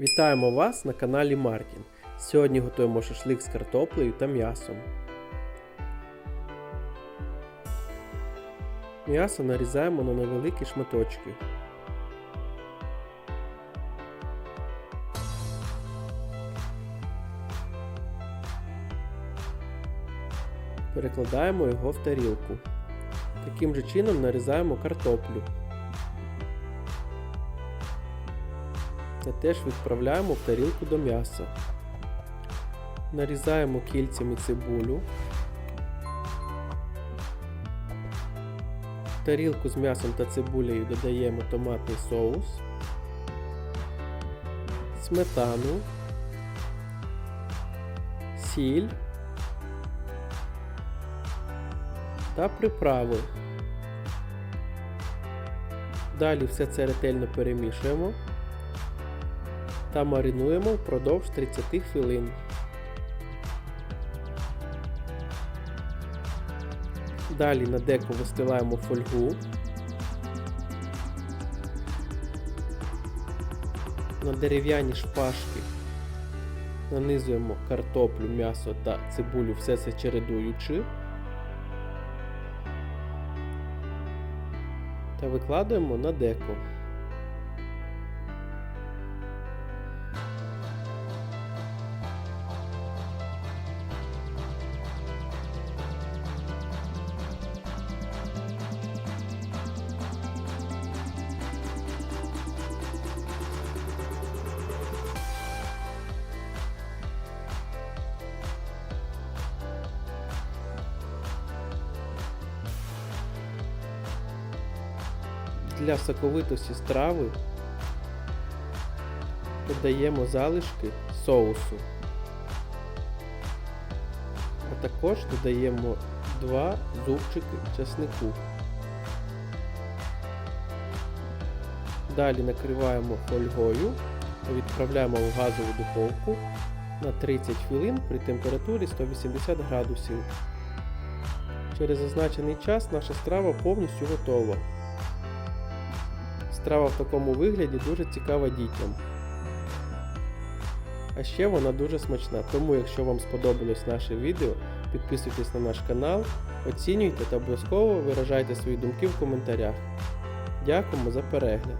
Вітаємо вас на каналі Мартін. Сьогодні готуємо шашлик з картоплею та м'ясом. М'ясо нарізаємо на невеликі шматочки. Перекладаємо його в тарілку. Таким же чином нарізаємо картоплю. Та теж відправляємо в тарілку до м'яса. Нарізаємо кільцями цибулю. В тарілку з м'ясом та цибулею додаємо томатний соус, сметану, сіль та приправи. Далі все це ретельно перемішуємо та маринуємо впродовж 30 хвилин. Далі на деко вистилаємо фольгу. На дерев'яні шпажки нанизуємо картоплю, м'ясо та цибулю, все це чередуючи. Та викладаємо на деко. Для соковитості страви додаємо залишки соусу, а також додаємо 2 зубчики часнику. Далі накриваємо фольгою та відправляємо в газову духовку на 30 хвилин при температурі 180 градусів. Через зазначений час наша страва повністю готова. Страва в такому вигляді дуже цікава дітям. А ще вона дуже смачна, тому якщо вам сподобалось наше відео, підписуйтесь на наш канал, оцінюйте та обов'язково виражайте свої думки в коментарях. Дякуємо за перегляд!